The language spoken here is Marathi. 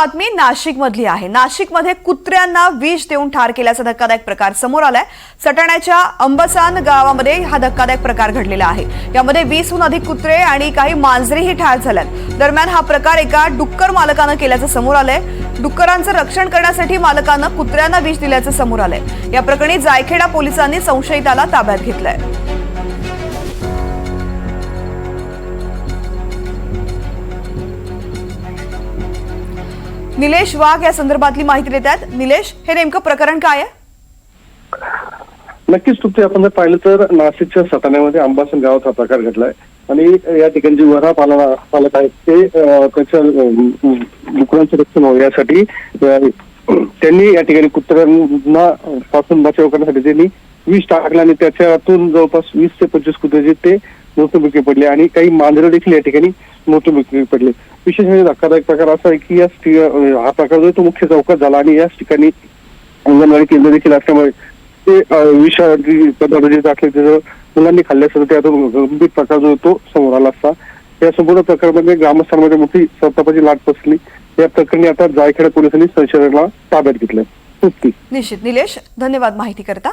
बातमी नाशिक मधली आहे. नाशिकमध्ये कुत्र्यांना विष देऊन ठार केल्याचा धक्कादायक प्रकार समोर आलाय. सटाण्याच्या अंबसान गावामध्ये हा धक्कादायक प्रकार घडलेला आहे. यामध्ये वीसहून अधिक कुत्रे आणि काही मांजरीही ठार झाल्यात. दरम्यान हा प्रकार एका डुक्कर मालकानं केल्याचं समोर आलंय. डुक्करांचं रक्षण करण्यासाठी मालकानं कुत्र्यांना विष दिल्याचं समोर आलंय. या प्रकरणी जायखेडा पोलिसांनी संशयिताला ताब्यात घेतलंय. निलेश वाघ या संदर्भातली माहिती देत आहेत निलेश हे नेमकं प्रकरण काय आहे? नक्कीच तुमचे आपण जर पाहिलं तर नाशिकच्या सटाण्यामध्ये अंबासन गावात हा प्रकार घडलाय. आणि या ठिकाणी जे वरा पालना पालक आहेत ते त्याच्या डुकरांचं रक्षण व्हावं यासाठी त्यांनी या ठिकाणी कुत्र्यांना पासून बचाव करण्यासाठी त्यांनी विष टाकला आणि त्याच्यातून जवळपास वीस ते पंचवीस कुत्रे जे ते मृत्युमुखी पडले आणि काही मांजरं देखील या ठिकाणी मृत्युमुखी पडले. विशेष म्हणजे धक्कादायक प्रकार असा आहे की या हा प्रकार जो आहे तो मुख्य चौकात झाला आणि याच ठिकाणी अंगणवाडी केंद्र देखील असल्यामुळे ते विषारी पदार्थ जे टाकले त्याचं मुलांनी खाल्ल्यास त्यातून गंभीर प्रकार जो आहे तो समोर आला असता. या संपूर्ण प्रकरणामध्ये ग्रामस्थांमध्ये मोठी संतापाची लाट पसरली. या प्रकरणी आता जायखेडा पोलिसांनी संशयाला ताब्यात घेतलं निश्चित. निलेश धन्यवाद माहिती करता